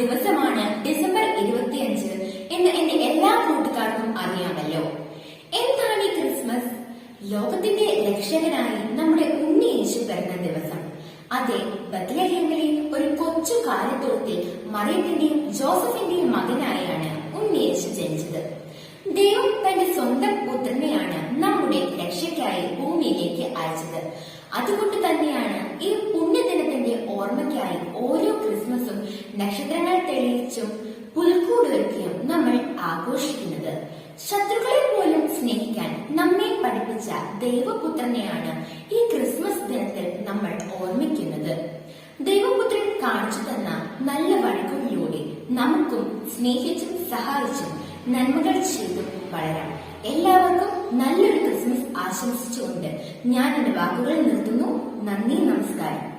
ദിവസമാണ് ഡിസംബർ ഇരുപത്തിയഞ്ച് എന്ന് എന്റെ എല്ലാ കൂട്ടുകാർക്കും അറിയാമല്ലോ. എന്താണ് ഈ ക്രിസ്മസ്? ലോകത്തിന്റെ രക്ഷകനായി നമ്മുടെ ഉണ്ണിയേശു പിറന്ന ദിവസം. അതെ ബത്ലഹേമിലെ ഒരു കൊച്ചു കാലത്തോളത്തിൽ മറിയത്തിന്റെയും ജോസഫിന്റെയും മകനായാണ് ഉണ്ണിയേശു ജനിച്ചത്. ദൈവം തന്റെ സ്വന്തം പുത്രനെയാണ് നമ്മുടെ രക്ഷയ്ക്കായി ഭൂമിയിലേക്ക് അയച്ചത്. അതുകൊണ്ട് തന്നെയാണ് ഈ പുണ്യദിനത്തിന്റെ ഓർമ്മയ്ക്കായി ഓരോ ക്രിസ്മസും നക്ഷത്ര നക്ഷത്രങ്ങൾ പുൽക്കൂട് പുൽക്കൂടൊരുക്കിയും നമ്മൾ ആഘോഷിക്കുന്നത്. ശത്രുക്കളെ പോലും സ്നേഹിക്കാൻ നമ്മെ പഠിപ്പിച്ച ദൈവപുത്രനെയാണ് ഈ ക്രിസ്മസ് ദിനത്തിൽ നമ്മൾ ഓർമ്മിക്കുന്നത്. ദൈവപുത്രൻ കാണിച്ചു തന്ന നല്ല വഴികളിലൂടെ നമുക്കും സ്നേഹിച്ചും സഹായിച്ചും നന്മകൾ ചെയ്തും വളരാം. എല്ലാവർക്കും നല്ലൊരു ക്രിസ്മസ് ആശംസിച്ചുകൊണ്ട് ഞാൻ എന്റെ വാക്കുകൾ നിർത്തുന്നു. നന്ദി നമസ്കാരം.